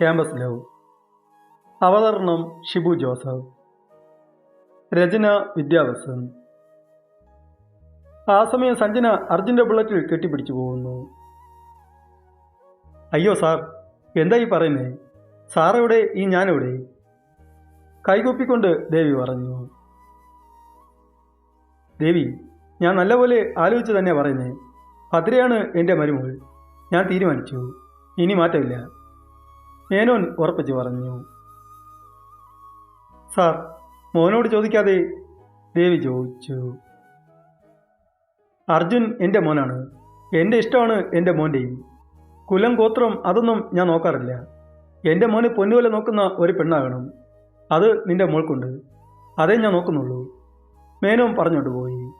Campus love അവതരണം Shibu Joseph. രചന വിദ്യാവസൻ ആ സമയം സഞ്ജന അർജുന്റെ ബുള്ളറ്റിൽ കെട്ടിപ്പിടിച്ചു പോകുന്നു. അയ്യോ സാർ എന്താ ഈ പറയുന്നേ? സാറെവിടെ? ഈ ഞാനെവിടെ? കൈകൊപ്പിക്കൊണ്ട് ദേവി പറഞ്ഞു. ദേവി ഞാൻ നല്ലപോലെ ആലോചിച്ച് തന്നെ പറയുന്നേ. ഭദ്രയാണ് എന്റെ മരുമകൾ. ഞാൻ തീരുമാനിച്ചു. ഇനി മാറ്റമില്ല. മേനോൻ ഉറപ്പിച്ചു പറഞ്ഞു. സാർ മോനോട് ചോദിക്കാതെ ദേവി ചോദിച്ചു. അർജുൻ എന്റെ മോനാണ്. എന്റെ ഇഷ്ടമാണ് എന്റെ മോന്റെയും കുലം ഗോത്രം അതൊന്നും ഞാൻ നോക്കാറില്ല. എന്റെ മോനെ പൊന്നുപോലെ നോക്കുന്ന ഒരു പെണ്ണാകണം. അത് നിന്റെ മോൾക്കുണ്ട്. അതേ ഞാൻ നോക്കുന്നുള്ളൂ. മേനോൻ പറഞ്ഞോട്ട് പോയി.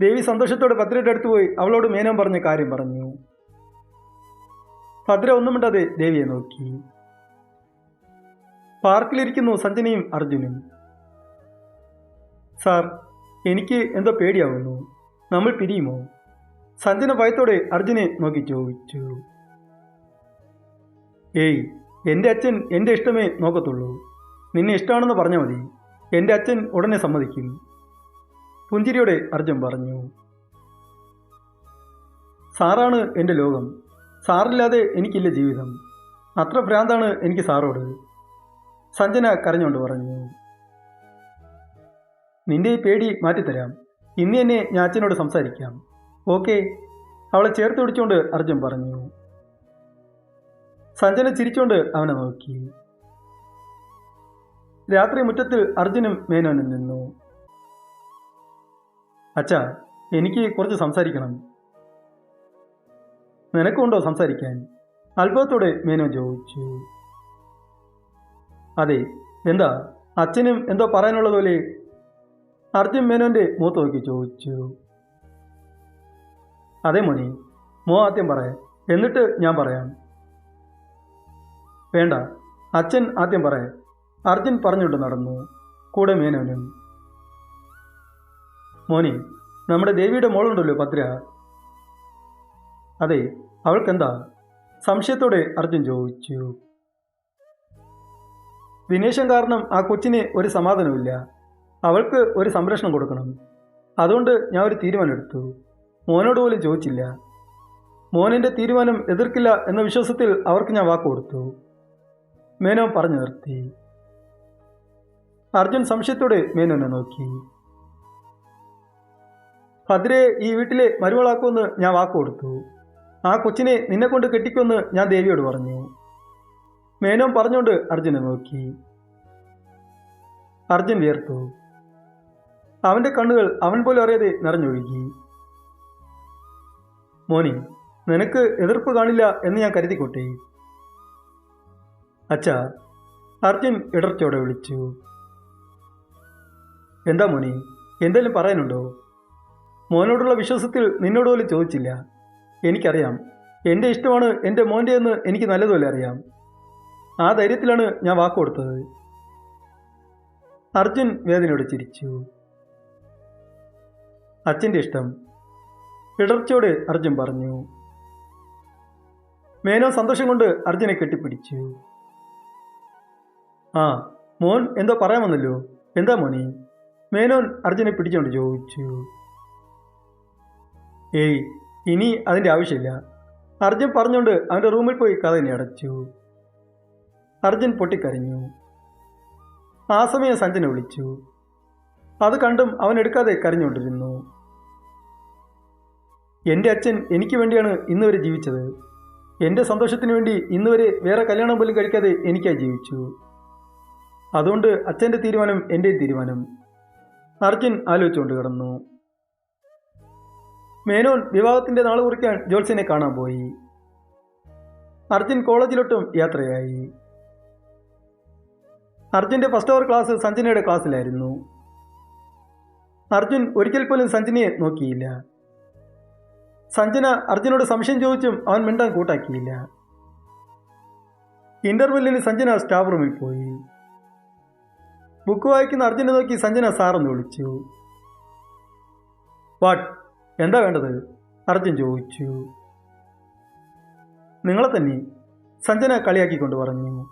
ദേവി സന്തോഷത്തോടെ പത്രിയുടെ അടുത്ത് പോയി. അവളോട് മേനോൻ പറഞ്ഞ കാര്യം പറഞ്ഞു. ഭദ്ര ഒന്നും ദേവിയെ നോക്കി. പാർക്കിലിരിക്കുന്നു സഞ്ജനയും അർജുനും. സാർ എനിക്ക് എന്തോ പേടിയാവുന്നു. നമ്മൾ പിരിയുമോ? സഞ്ജന ഭയത്തോടെ അർജുനെ നോക്കി ചോദിച്ചു. ഏയ് എന്റെ അച്ഛൻ എന്റെ ഇഷ്ടമേ നോക്കത്തുള്ളൂ. നിന്നെ ഇഷ്ടമാണെന്ന് പറഞ്ഞാൽ മതി. എന്റെ അച്ഛൻ ഉടനെ സമ്മതിക്കും. പുഞ്ചിരിയോടെ അർജുൻ പറഞ്ഞു. സാറാണ് എന്റെ ലോകം. സാറില്ലാതെ എനിക്കില്ല ജീവിതം. അത്ര ഭ്രാന്താണ് എനിക്ക് സാറോട്. സഞ്ജന കരഞ്ഞുകൊണ്ട് പറഞ്ഞു. നിന്റെ ഈ പേടി മാറ്റിത്തരാം. ഇന്ന് തന്നെ ഞാൻ അച്ഛനോട് സംസാരിക്കാം. ഓക്കെ? അവളെ ചേർത്ത് പിടിച്ചുകൊണ്ട് അർജുൻ പറഞ്ഞു. സഞ്ജന ചിരിച്ചുകൊണ്ട് അവനെ നോക്കി. രാത്രി മുറ്റത്തിൽ അർജുനും മേനോനും നിന്നു. അച്ഛാ എനിക്ക് കുറച്ച് സംസാരിക്കണം. നിനക്കുണ്ടോ സംസാരിക്കാൻ? അത്ഭുതത്തോടെ മേനോ ചോദിച്ചു. അതെ എന്താ? അച്ഛനും എന്തോ പറയാനുള്ളതുപോലെ അർജുൻ മേനോന്റെ മൂത്ത് നോക്കി ചോദിച്ചു. അതെ മോനി മോ ആദ്യം പറയാം എന്നിട്ട് ഞാൻ പറയാം. വേണ്ട അച്ഛൻ ആദ്യം പറയാം അർജുൻ പറഞ്ഞുകൊണ്ട് നടന്നു. കൂടെ മേനോനും. മോനി നമ്മുടെ ദേവിയുടെ മോളുണ്ടല്ലോ ഭദ്ര അതെ അവൾക്കെന്താ? സംശയത്തോടെ അർജുൻ ചോദിച്ചു. വിനേശം കാരണം ആ കൊച്ചിന് ഒരു സമാധാനമില്ല അവൾക്ക് ഒരു സംരക്ഷണം കൊടുക്കണം. അതുകൊണ്ട് ഞാൻ ഒരു തീരുമാനമെടുത്തു. മോനോട് പോലും ചോദിച്ചില്ല. മോനിന്റെ തീരുമാനം എതിർക്കില്ല എന്ന വിശ്വാസത്തിൽ അവർക്ക് ഞാൻ വാക്ക് കൊടുത്തു. മേനോൻ പറഞ്ഞു നിർത്തി. അർജുൻ സംശയത്തോടെ മേനോനെ നോക്കി. ഭദ്രയെ ഈ വീട്ടിലെ മരുമളാക്കുമെന്ന് ഞാൻ വാക്ക് കൊടുത്തു. ആ കൊച്ചിനെ നിന്നെ കൊണ്ട് കെട്ടിക്കുമെന്ന് ഞാൻ ദേവിയോട് പറഞ്ഞു. മേനോൻ പറഞ്ഞുകൊണ്ട് അർജുനെ നോക്കി. അർജുൻ വിയർത്തു. അവന്റെ കണ്ണുകൾ അവൻ പോലും അറിയാതെ നിറഞ്ഞൊഴുകി. മോനി നിനക്ക് എതിർപ്പ് കാണില്ല എന്ന് ഞാൻ കരുതിക്കോട്ടെ. അച്ഛാ അർജുൻ ഇടർച്ചയോടെ വിളിച്ചു. എന്താ മോനി എന്തെങ്കിലും പറയാനുണ്ടോ? മോനോടുള്ള വിശ്വാസത്തിൽ നിന്നോട് പോലും ചോദിച്ചില്ല. എനിക്കറിയാം. എന്റെ ഇഷ്ടമാണ് എന്റെ മോന്റെ എന്ന് എനിക്ക് നല്ലതുപോലെ അറിയാം. ആ ധൈര്യത്തിലാണ് ഞാൻ വാക്ക് കൊടുത്തത്. അർജുൻ വേദനയോട് ചിരിച്ചു. അച്ഛന്റെ ഇഷ്ടം. ഇടർച്ചയോടെ അർജുൻ പറഞ്ഞു. മേനോ സന്തോഷം കൊണ്ട് അർജുനെ കെട്ടിപ്പിടിച്ചു. ആ മോൻ എന്തോ പറയാൻ വന്നല്ലോ എന്താ മോനി? മേനോൻ അർജുനെ പിടിച്ചുകൊണ്ട് ചോദിച്ചു. ഏയ് ഇനി അതിന്റെ ആവശ്യമില്ല. അർജുൻ പറഞ്ഞുകൊണ്ട് അവന്റെ റൂമിൽ പോയി കഥ തന്നെ അടച്ചു. അർജുൻ പൊട്ടിക്കരഞ്ഞു. ആ സമയം സഞ്ജനെ വിളിച്ചു. അത് കണ്ടും അവൻ എടുക്കാതെ കരഞ്ഞുകൊണ്ടിരുന്നു. എന്റെ അച്ഛൻ എനിക്ക് വേണ്ടിയാണ് ഇന്ന് വരെ ജീവിച്ചത്. എന്റെ സന്തോഷത്തിന് വേണ്ടി ഇന്ന് വരെ വേറെ കല്യാണം പോലും കഴിക്കാതെ എനിക്കായി ജീവിച്ചു. അതുകൊണ്ട് അച്ഛന്റെ തീരുമാനം എന്റെയും തീരുമാനം. അർജുൻ ആലോചിച്ചുകൊണ്ട് കിടന്നു. മേനോൻ വിവാഹത്തിന്റെ നാൾ കുറിക്കാൻ ജോത്സ്യനെ കാണാൻ പോയി. അർജുൻ കോളേജിലോട്ടും യാത്രയായി. അർജുന്റെ ഫസ്റ്റ് അവർ ക്ലാസ് സഞ്ജനയുടെ ക്ലാസ്സിലായിരുന്നു അർജുൻ ഒരിക്കൽ പോലും സഞ്ജനയെ നോക്കിയില്ല. സഞ്ജന അർജുനോട് സംശയം ചോദിച്ചും അവൻ മിണ്ടാൻ കൂട്ടാക്കിയില്ല. ഇന്റർവെല്ലിന് സഞ്ജന സ്റ്റാഫ് റൂമിൽ പോയി. ബുക്ക് വായിക്കുന്ന അർജുനെ നോക്കി സഞ്ജന സാറെന്ന് വിളിച്ചു. വാട്ട് എന്താ വേണ്ടത്? അർജുൻ ചോദിച്ചു. നിങ്ങളെ തന്നെ സഞ്ജന കളിയാക്കിക്കൊണ്ട് പറഞ്ഞു.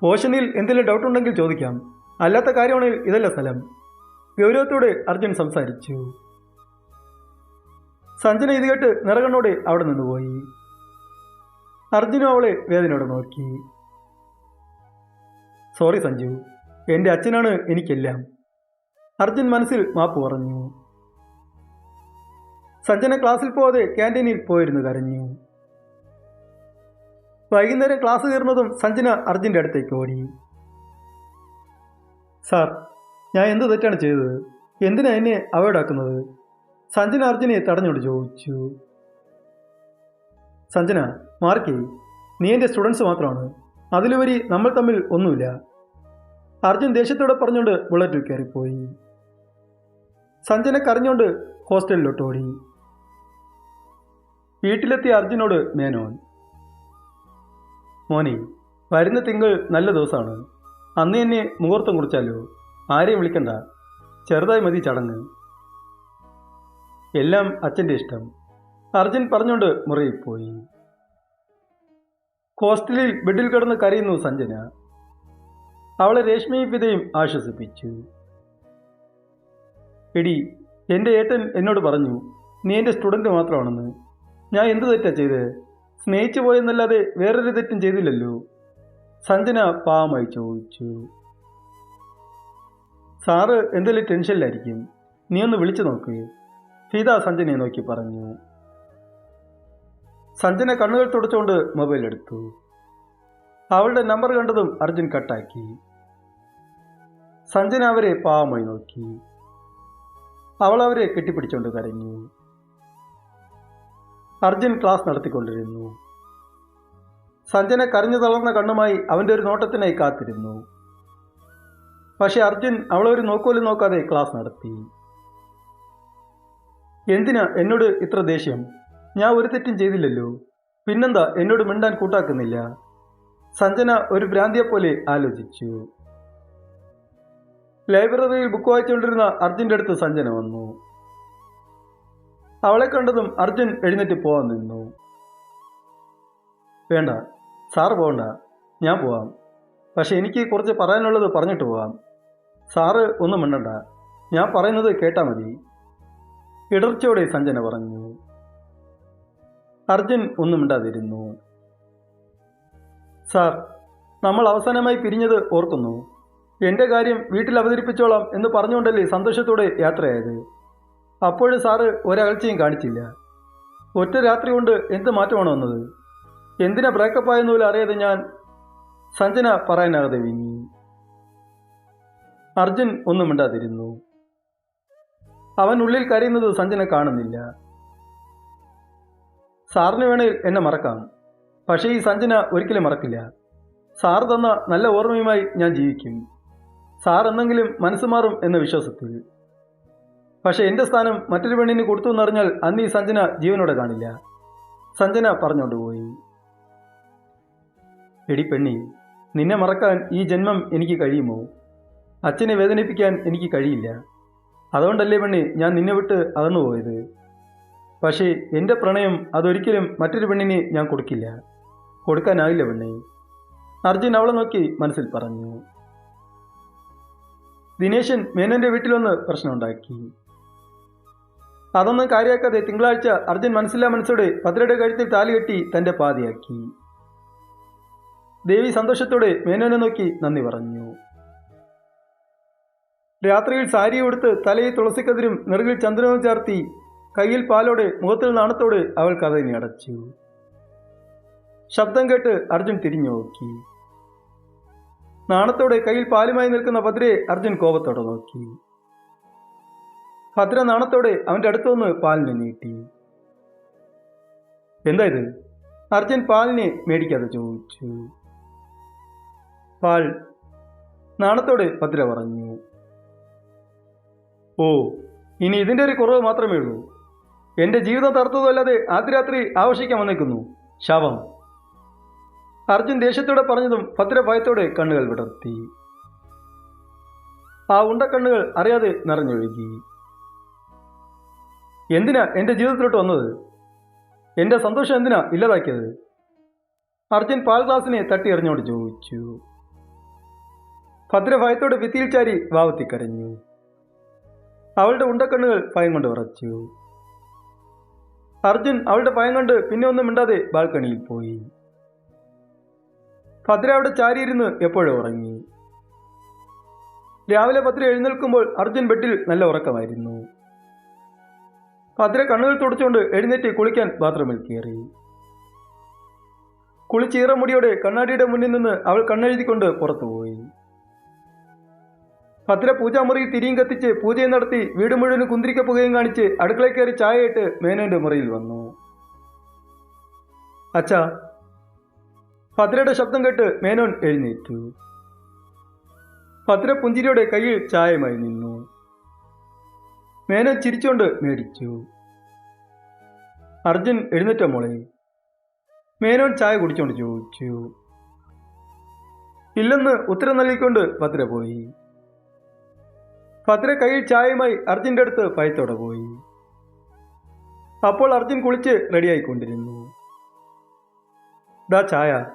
പോഷനിൽ എന്തെങ്കിലും ഡൗട്ട് ഉണ്ടെങ്കിൽ ചോദിക്കാം. അല്ലാത്ത കാര്യമാണെങ്കിൽ ഇതല്ല സ്ഥലം. ഗൗരവത്തോടെ അർജുൻ സംസാരിച്ചു. സഞ്ജന ഇത് കേട്ട് നിറകണ്ണോടെ അവിടെ നിന്ന് പോയി. അർജുനും അവളെ വേദനയോടെ നോക്കി. സോറി സഞ്ജു. എന്റെ അച്ഛനാണ് എനിക്കെല്ലാം. അർജുൻ മനസ്സിൽ മാപ്പ് പറഞ്ഞു. സഞ്ജന ക്ലാസ്സിൽ പോവാതെ ക്യാന്റീനിൽ പോയിരുന്നു കരഞ്ഞു. വൈകുന്നേരം ക്ലാസ് തീർന്നതും സഞ്ജന അർജുന്റെ അടുത്തേക്ക് ഓടി. സാർ ഞാൻ എന്ത് തെറ്റാണ് ചെയ്തത്? എന്തിനാ എന്നെ അവോയ്ഡ് ആക്കുന്നത് സഞ്ജന അർജുനെ തടഞ്ഞോട് ചോദിച്ചു. സഞ്ജന മാർക്കേ നീ എന്റെ സ്റ്റുഡൻസ് മാത്രമാണ്. അതിലുപരി നമ്മൾ തമ്മിൽ ഒന്നുമില്ല. അർജുൻ ദേഷ്യത്തോടെ പറഞ്ഞുകൊണ്ട് ബുള്ളറ്റിൽ കയറിപ്പോയി. സഞ്ജന കരഞ്ഞുകൊണ്ട് ഹോസ്റ്റലിലോട്ട് ഓടി. വീട്ടിലെത്തിയ അർജുനോട് മേനോൻ മോനെ വരുന്ന തിങ്കൾ നല്ല ദിവസമാണ്. അന്ന് എന്നെ മുഹൂർത്തം കുറിച്ചാലോ? ആരെയും വിളിക്കണ്ട. ചെറുതായി മതി ചടങ്ങ്. എല്ലാം അച്ഛന്റെ ഇഷ്ടം. അർജുൻ പറഞ്ഞുകൊണ്ട് മുറിയിൽ പോയി. ഹോസ്റ്റലിൽ ബെഡിൽ കിടന്ന് കരയുന്നു സഞ്ജന. അവളെ രേഷ്മി പിതയും ആശ്വസിപ്പിച്ചു. എടി എന്റെ ഏട്ടൻ എന്നോട് പറഞ്ഞു നീ എന്റെ സ്റ്റുഡന്റ് മാത്രമാണെന്ന്. ഞാൻ എന്ത് തെറ്റാ ചെയ്തത് സ്നേഹിച്ചു പോയെന്നല്ലാതെ വേറൊരു തെറ്റും ചെയ്തില്ലല്ലോ. സഞ്ജന പാവമായി ചോദിച്ചു. സാറ് എന്തെങ്കിലും ടെൻഷനിലായിരിക്കും. നീ ഒന്ന് വിളിച്ചു നോക്ക്. ഫീത സഞ്ജനയെ നോക്കി പറഞ്ഞു. സഞ്ജന കണ്ണുകൾ തുടച്ചുകൊണ്ട് മൊബൈൽ എടുത്തു. അവളുടെ നമ്പർ കണ്ടതും അർജുൻ കട്ടാക്കി. സഞ്ജന അവരെ പാവമായി നോക്കി. അവൾ അവരെ കെട്ടിപ്പിടിച്ചുകൊണ്ട് കരഞ്ഞു. അർജുൻ ക്ലാസ് നടത്തിക്കൊണ്ടിരുന്നു. സഞ്ജന കരഞ്ഞു തളർന്ന കണ്ണുമായി അവന്റെ ഒരു നോട്ടത്തിനായി കാത്തിരുന്നു. പക്ഷെ അർജുൻ അവളെ ഒരു നോക്കോലും നോക്കാതെ ക്ലാസ് നടത്തി. എന്തിനാ എന്നോട് ഇത്ര ദേഷ്യം? ഞാൻ ഒരു തെറ്റും ചെയ്തില്ലല്ലോ. പിന്നെന്താ എന്നോട് മിണ്ടാൻ കൂട്ടാക്കുന്നില്ല? സഞ്ജന ഒരു ഭ്രാന്തിയെ പോലെ ആലോചിച്ചു. ലൈബ്രറിയിൽ ബുക്ക് വായിച്ചുകൊണ്ടിരുന്ന അർജുന്റെ അടുത്ത് സഞ്ജന വന്നു. അവളെ കണ്ടതും അർജുൻ എഴുന്നേറ്റ് പോവാൻ നിന്നു. വേണ്ട സാറ് പോകണ്ട ഞാൻ പോവാം. പക്ഷെ എനിക്ക് കുറച്ച് പറയാനുള്ളത് പറഞ്ഞിട്ട് പോവാം. സാറ് ഒന്നും മിണ്ടണ്ട ഞാൻ പറയുന്നത് കേട്ടാൽ മതി. ഇടർച്ചയോടെ സഞ്ജന പറഞ്ഞു. അർജുൻ ഒന്നും മിണ്ടാതിരുന്നു. സാർ നമ്മൾ അവസാനമായി പിരിഞ്ഞത് ഓർക്കുന്നു. എന്റെ കാര്യം വീട്ടിൽ അവതരിപ്പിച്ചോളാം എന്ന് പറഞ്ഞുകൊണ്ടല്ലേ സന്തോഷത്തോടെ യാത്രയായത്. അപ്പോഴും സാറ് ഒരകൽച്ചയും കാണിച്ചില്ല. ഒറ്റ രാത്രി കൊണ്ട് എന്ത് മാറ്റമാണ് വന്നത്? എന്തിനാ ബ്രേക്കപ്പ് ആയെന്ന് അറിയാതെ ഞാൻ സഞ്ജന പറയാനാകാതെ വിങ്ങി. അർജുൻ ഒന്നും മിണ്ടാതിരുന്നു. അവൻ ഉള്ളിൽ കരയുന്നത് സഞ്ജന കാണുന്നില്ല. സാറിന് വേണേൽ എന്നെ മറക്കാം. പക്ഷേ ഈ സഞ്ജന ഒരിക്കലും മറക്കില്ല. സാർ തന്ന നല്ല ഓർമ്മയുമായി ഞാൻ ജീവിക്കും. സാർ എന്നെങ്കിലും മനസ്സ് മാറും എന്ന വിശ്വാസത്തിൽ. പക്ഷെ എന്റെ സ്ഥാനം മറ്റൊരു പെണ്ണിന് കൊടുത്തു എന്നറിഞ്ഞാൽ അന്ന് ഈ സഞ്ജന ജീവനോടെ കാണില്ല. സഞ്ജന പറഞ്ഞുകൊണ്ടുപോയി എടി പെണ്ണി നിന്നെ മറക്കാൻ ഈ ജന്മം എനിക്ക് കഴിയുമോ? അച്ഛനെ വേദനിപ്പിക്കാൻ എനിക്ക് കഴിയില്ല. അതുകൊണ്ടല്ലേ പെണ്ണി ഞാൻ നിന്നെ വിട്ട് അകന്നു പോയത് പക്ഷേ എന്റെ പ്രണയം അതൊരിക്കലും മറ്റൊരു പെണ്ണിന് ഞാൻ കൊടുക്കില്ല. കൊടുക്കാനാവില്ല പെണ്ണി. അർജുൻ അവളെ നോക്കി മനസ്സിൽ പറഞ്ഞു. ദിനേശൻ മേനന്റെ വീട്ടിലൊന്ന് പ്രശ്നമുണ്ടാക്കി. അതൊന്നും കാര്യമാക്കാതെ തിങ്കളാഴ്ച അർജുൻ മനസ്സില്ലാ മനസ്സോടെ ഭദ്രയുടെ കഴുത്തിൽ താലി കെട്ടി തന്റെ പാതിയാക്കി. ദേവി സന്തോഷത്തോടെ മേനോനെ നോക്കി നന്ദി പറഞ്ഞു. രാത്രിയിൽ സാരി ഉടുത്ത് തലയിൽ തുളസിക്കതിരും നെറുകിൽ ചന്ദ്രനും ചാർത്തി കയ്യിൽ പാലോടെ മുഖത്തിൽ നാണത്തോടെ അവൾ കഥയിനി അടച്ചു. ശബ്ദം കേട്ട് അർജുൻ തിരിഞ്ഞു നോക്കി. നാണത്തോടെ കയ്യിൽ പാലുമായി നിൽക്കുന്ന ഭദ്രയെ അർജുൻ കോപത്തോടെ നോക്കി. ഭദ്ര നാണത്തോടെ അവന്റെ അടുത്തുനിന്ന് പാലിനെ നീട്ടി. എന്താ ഇത്? അർജുൻ പാലിനെ മേടിക്കാതെ ചോദിച്ചു. പാൽ നാണത്തോടെ ഭദ്ര പറഞ്ഞു. ഓ ഇനി ഇതിന്റെ ഒരു കുറവ് മാത്രമേ ഉള്ളൂ. എന്റെ ജീവിതം തർത്തതല്ലാതെ ആദ്യ രാത്രി ആവശ്യിക്കാൻ വന്നേക്കുന്നു. ശവം അർജുൻ ദേഷ്യത്തോടെ പറഞ്ഞതും ഭദ്ര ഭയത്തോടെ കണ്ണുകൾ വിടർത്തി. ആ ഉണ്ടക്കണ്ണുകൾ അറിയാതെ നിറഞ്ഞൊഴുകി. എന്തിനാ എന്റെ ജീവിതത്തിലോട്ട് വന്നത്? എന്റെ സന്തോഷം എന്തിനാ ഇല്ലാതാക്കിയത്? അർജുൻ പാൽ ഗ്ലാസിനെ തട്ടി എറിഞ്ഞോട് ചോദിച്ചു. ഭദ്രഭയത്തോട് ഭിത്തിയിൽ ചാരി വാവത്തി കരഞ്ഞു. അവളുടെ ഉണ്ടക്കണ്ണുകൾ ഭയം കൊണ്ട് ഉറച്ചു അർജുൻ അവളുടെ ഭയം കണ്ട് പിന്നെ ഒന്നും മിണ്ടാതെ ബാൽക്കണിയിൽ പോയി. ഭദ്ര അവിടെ ചാരിയിരുന്ന് എപ്പോഴും ഉറങ്ങി. രാവിലെ ഭദ്ര എഴുന്നേൽക്കുമ്പോൾ അർജുൻ ബെഡിൽ നല്ല ഉറക്കമായിരുന്നു. ഭദ്ര കണ്ണുകൾ തുടച്ചുകൊണ്ട് എഴുന്നേറ്റ് കുളിക്കാൻ ബാത്റൂമിൽ കയറി. കുളിച്ചീറ മുടിയോടെ കണ്ണാടിയുടെ മുന്നിൽ നിന്ന് അവൾ കണ്ണെഴുതിക്കൊണ്ട് പുറത്തുപോയി ഭദ്ര പൂജാമുറിയിൽ തിരിയും കത്തിച്ച് പൂജയും നടത്തി വീട് മുഴുവൻ കുന്തിരിക്ക പുകയും കാണിച്ച് അടുക്കളയിൽ കയറി ചായയിട്ട് മേനോന്റെ മുറിയിൽ വന്നു. അച്ഛ ഭദ്രയുടെ ശബ്ദം കേട്ട് മേനോൻ എഴുന്നേറ്റു. ഭദ്ര പുഞ്ചിരിയുടെ കയ്യിൽ ചായമായി നിന്നു. മേനോൻ ചിരിച്ചുകൊണ്ട് മേടിച്ചു. അർജുൻ എഴുന്നേറ്റ മോളെ. മേനോൻ ചായ കുടിച്ചോണ്ട് ചോദിച്ചു. ഇല്ലെന്ന് ഉത്തരം നൽകിക്കൊണ്ട് ഭദ്ര പോയി. ഭദ്ര കയ്യിൽ ചായയുമായി അർജുന്റെ അടുത്ത് ഭയത്തോടെ പോയി. അപ്പോൾ അർജുൻ കുളിച്ച് റെഡിയായിക്കൊണ്ടിരുന്നു. ദാ ചായ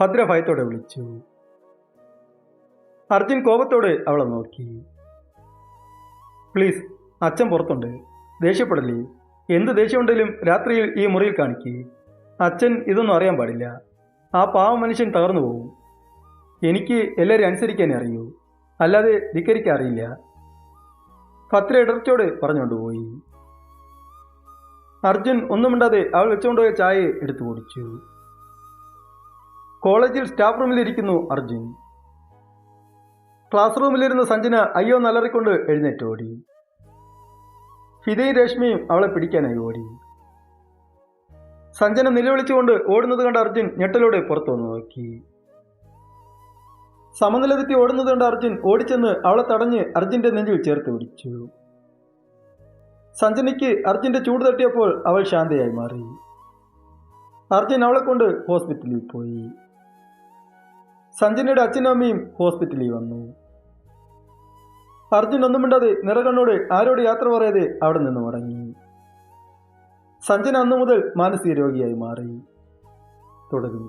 ഭദ്ര ഭയത്തോടെ വിളിച്ചു. അർജുൻ കോപത്തോടെ അവളെ നോക്കി. പ്ലീസ് അച്ഛൻ പുറത്തുണ്ട്. ദേഷ്യപ്പെടല്ലേ? എന്ത് ദേഷ്യമുണ്ടെങ്കിലും രാത്രിയിൽ ഈ മുറിയിൽ കാണിക്കേ. അച്ഛൻ ഇതൊന്നും അറിയാൻ പാടില്ല. ആ പാവ മനുഷ്യൻ തകർന്നു പോകും എനിക്ക് എല്ലാവരും അനുസരിക്കാനേ അറിയൂ. അല്ലാതെ ധിക്കരിക്കാൻ അറിയില്ല. ഭദ്ര ഇടർച്ചോട് പറഞ്ഞുകൊണ്ടുപോയി അർജുൻ ഒന്നും മിണ്ടാതെ അവൾ വെച്ചുകൊണ്ടുപോയ ചായ എടുത്തു കുടിച്ചു. കോളേജിൽ സ്റ്റാഫ് റൂമിലിരിക്കുന്നു അർജുൻ. ക്ലാസ് റൂമിലിരുന്ന സഞ്ജന അയ്യോ നലറിക്കൊണ്ട് എഴുന്നേറ്റോടി ഫിദയും രശ്മിയും അവളെ പിടിക്കാനായി ഓടി. സഞ്ജന നിലവിളിച്ചുകൊണ്ട് ഓടുന്നത് കണ്ട അർജുൻ ഞെട്ടലോടെ പുറത്തു വന്ന് നോക്കി. സമനില തെറ്റി ഓടുന്നത് കണ്ട അർജുൻ ഓടിച്ചെന്ന് അവളെ തടഞ്ഞ് അർജുന്റെ നെഞ്ചിൽ ചേർത്ത് പിടിച്ചു. സഞ്ജനയ്ക്ക് അർജുന്റെ ചൂട് തട്ടിയപ്പോൾ അവൾ ശാന്തയായി മാറി. അർജുൻ അവളെ കൊണ്ട് ഹോസ്പിറ്റലിൽ പോയി. സഞ്ജനയുടെ അച്ഛനും അമ്മയും ഹോസ്പിറ്റലിൽ വന്നു. അർജുൻ ഒന്നും മിണ്ടാതെ നിറകണ്ണോട് ആരോട് യാത്ര പറയാതെ അവിടെ നിന്ന് മടങ്ങി. സഞ്ജന അന്നു മുതൽ മാനസിക രോഗിയായി മാറി. തുടങ്ങി